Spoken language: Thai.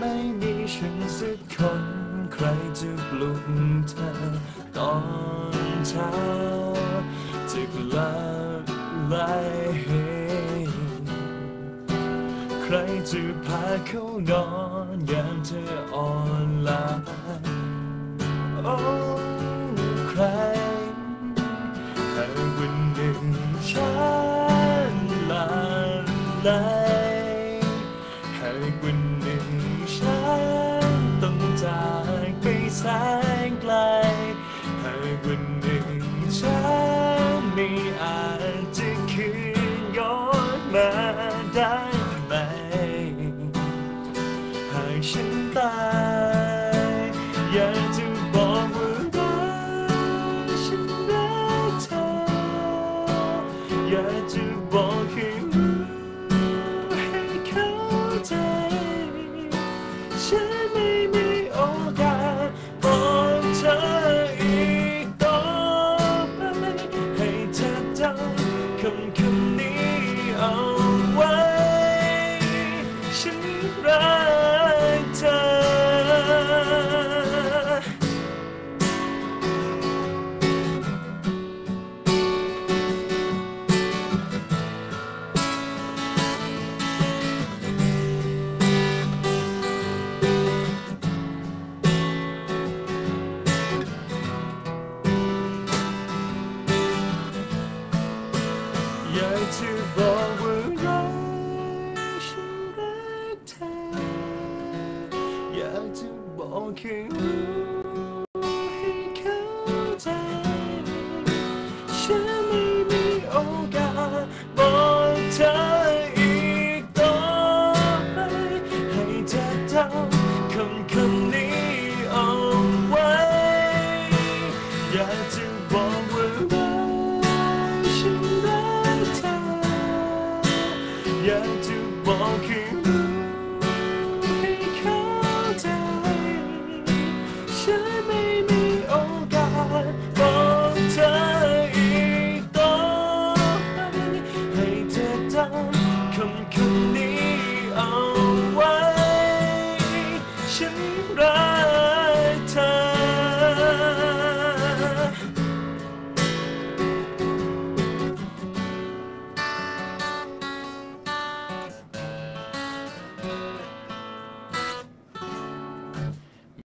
ไม่มีฉันสักคน ใครจะปลุกเธอตอนเช้าจะกลับไหลใครจะพาเขานอนยามเธออ่อนล้าโอ้ใครหากวันหนึ่งฉันลาไหลากวัน หนึ่งฉันต้องจากไปแสนไกล หากวันหนึ่งฉันไม่อาจจะคืนย้อนมาได้ไหม หากฉันตายอยากจะบอกว่ารักฉันรักเธออยากจะบอก อยากจะบอกว่ารักฉันรักเธอ อยากจะบอกให้รู้ให้เข้าใจ ฉันไม่มีโอกาสบอกเธออีกต่อไป ให้เธอจำคำคำนี้เอาไว้อยาก อยากจะบอกให้รู้ให้เข้าใจ ฉันไม่มีโอกาสบอกเธออีกต่อไปให้เธอจำคำคำนี้